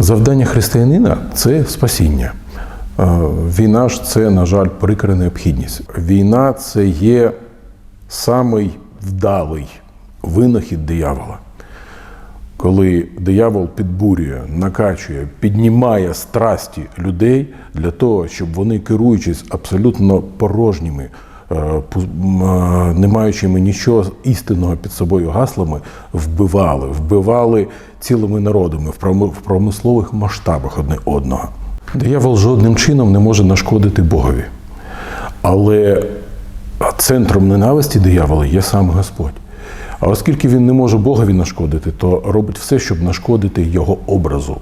Завдання християнина це спасіння. Е, Війна ж це, на жаль, прикра необхідність. Війна це є самий вдалий винахід диявола. Коли диявол підбурює, накачує, піднімає страсті людей для того, щоб вони, керуючись абсолютно порожніми, е, маючи е, не маючими нічого істинного під собою гаслами, вбивали, вбивали цілими народами в промислових масштабах одне одного. Диявол жодним чином не може нашкодити Богові. Але центром ненависті диявола є сам Господь. А оскільки він не може Богові нашкодити, то робить все, щоб нашкодити його образу.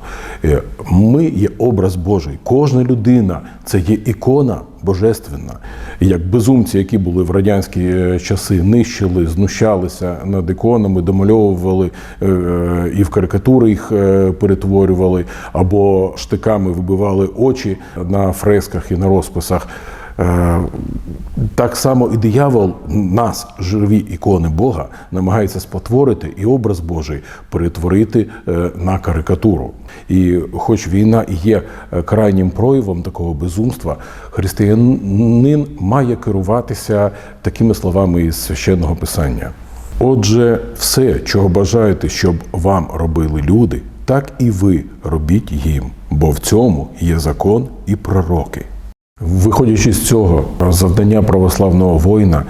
Е, Ми є образ Божий. Кожна людина це є ікона божественна. Як безумці, які були в радянські е, часи, нищили, знущалися над іконами, домальовували е, і в карикатури їх перетворювали, або штиками вибивали очі на фресках і на розписах. Е, Так само і диявол нас, живі ікони Бога, намагається спотворити і образ Божий перетворити е, на карикатуру. І хоч війна і є е, крайнім проявом такого безумства, християнин має керуватися такими словами із священного писання. Отже, все, чого бажаєте, щоб вам робили люди, так і ви робіть їм, бо в цьому є закон і пророки. Виходячи з цього, завдання православного воїна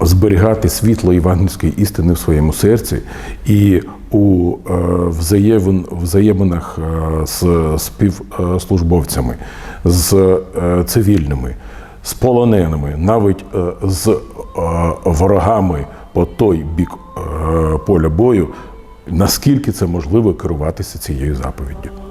зберігати світло євангельської істини в своєму серці і у е, взаємин, взаєминах е, з співслужбовцями, з е, цивільними, з полоненими, навіть з ворогами по той бік поля бою, наскільки це можливо керуватися цією заповіддю.